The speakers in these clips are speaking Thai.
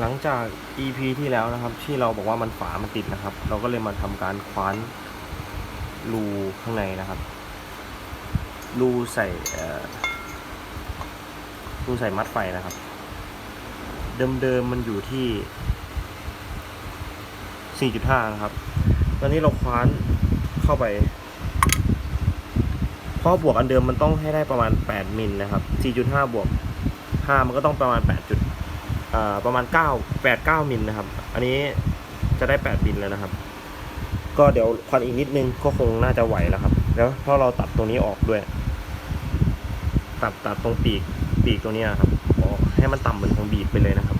หลังจาก EP ที่แล้วนะครับ ที่เราบอกว่ามันฝามันติดนะครับ เราก็เลยมาทำการคว้านรูข้างในนะครับรูใส่รูใส่มัดไฟนะครับ เดิมๆมันอยู่ที่ 4.5 นะครับ ตอนนี้เราคว้านเข้าไปเพราะบวกอันเดิมมันต้องให้ได้ประมาณ 8 มิลนะครับ 4.5 บวก 5 มันก็ต้องประมาณ8จุด ประมาณ 9 8 9มิลนะครับ อันนี้จะได้8มิลแล้วนะครับ ก็เดี๋ยวควันอีกนิดนึงก็คงน่าจะไหวแล้วครับ แล้วเพราะเราตัดตรงนี้ออกด้วย ตัดตัดตรงปีกปีกตรงนี้ครับออกให้มันต่ำเหมือนของบีดไปเลยนะครับ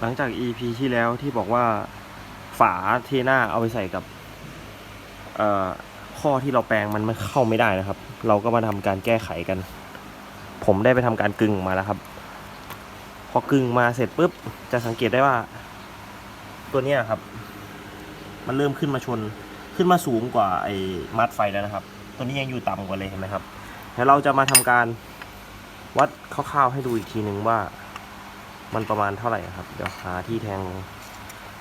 หลังจาก EP ที่แล้วที่บอกว่าฝาเทน่าเอาไปใส่กับข้อที่เราแปลงมันไม่เข้าไม่ได้นะครับ เราก็มาทำการแก้ไขกัน ผมได้ไปทำการกึ่งมาแล้วครับ พอกึ่งมาเสร็จปุ๊บ จะสังเกตได้ว่า ตัวเนี้ยครับ มันเริ่มขึ้นมาชนขึ้นมาสูงกว่าไอ้มัดไฟแล้วนะครับ ตัวนี้ยังอยู่ต่ำกว่าเลยเห็นไหมครับเดี๋ยวเราจะมาทำการวัดคร่าวๆให้ดูอีกทีหนึ่งว่า มันประมาณเท่าไหร่ครับ เดี๋ยวหาที่แทง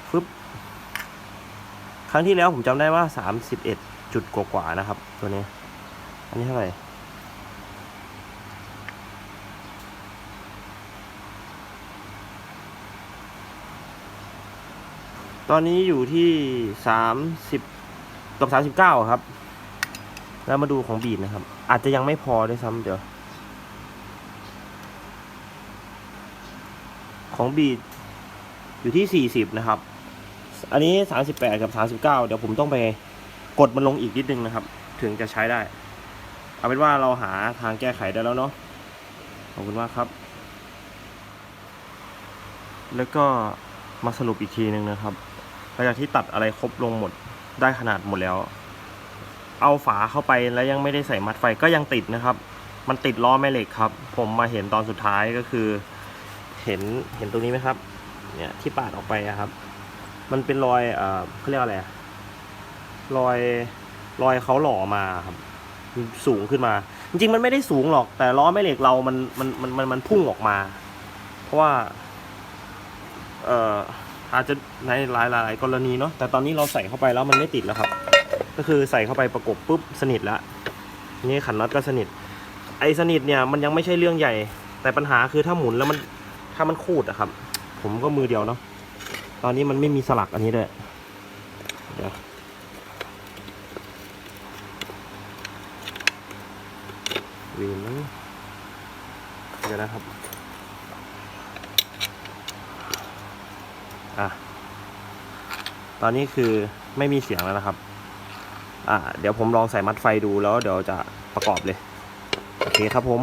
ฟึบครั้งที่แล้วผมจำได้ว่า31จุดกว่าๆนะครับ ตัวนี้ อันนี้เท่าไหร่ ตอนนี้อยู่ที่30กับ39ครับ แล้วมาดูของบีดนะครับ อาจจะยังไม่พอด้วยซ้ำเดี๋ยว ของบีดอยู่ที่40นะครับ อันนี้38กับ39เก้าเดี๋ยวผมต้องไปกดมันลงอีกนิดนึงนะครับ ถึงจะใช้ได้ เอาเป็นว่าเราหาทางแก้ไขได้แล้วเนาะขอบคุณมากครับ แล้วก็มาสรุปอีกทีหนึ่งนะครับ หลังจากที่ตัดอะไรครบลงหมดได้ขนาดหมดแล้ว เอาฝาเข้าไปแล้วยังไม่ได้ใส่มัดไฟก็ยังติดนะครับ มันติดล้อแม่เหล็กครับ ผมมาเห็นตอนสุดท้ายก็คือ เห็นเห็นตรงนี้ไหมครับ เนี่ยที่ปาดออกไปครับ มันเป็นรอยเอ่อเขาเรียกอะไรรอยรอยเขาหล่อมาครับสูงขึ้นมา จริงๆ มันไม่ได้สูงหรอก แต่ล้อแม่เหล็กเรามันมันมันมันมันพุ่งออกมา เพราะว่า เอ่อ อาจจะในหลายหลายกรณีเนาะแต่ตอนนี้เราใส่เข้าไปแล้วมันไม่ติดแล้วครับ ก็คือใส่เข้าไปประกบปุ๊บสนิทแล้วนี่ขันน็อตก็สนิท ไอ้สนิทเนี่ยมันยังไม่ใช่เรื่องใหญ่ แต่ปัญหาคือถ้าหมุนแล้วมันถ้ามันคูดอะครับ ผมก็มือเดียวเนาะตอนนี้มันไม่มีสลักอันนี้ด้วยเดี๋ยวนะเดี๋ยวนะครับ อะตอนนี้คือไม่มีเสียงแล้วนะครับ อ่า เดี๋ยวผมลองใส่มัดไฟดูแล้วเดี๋ยวจะประกอบเลย โอเคครับผม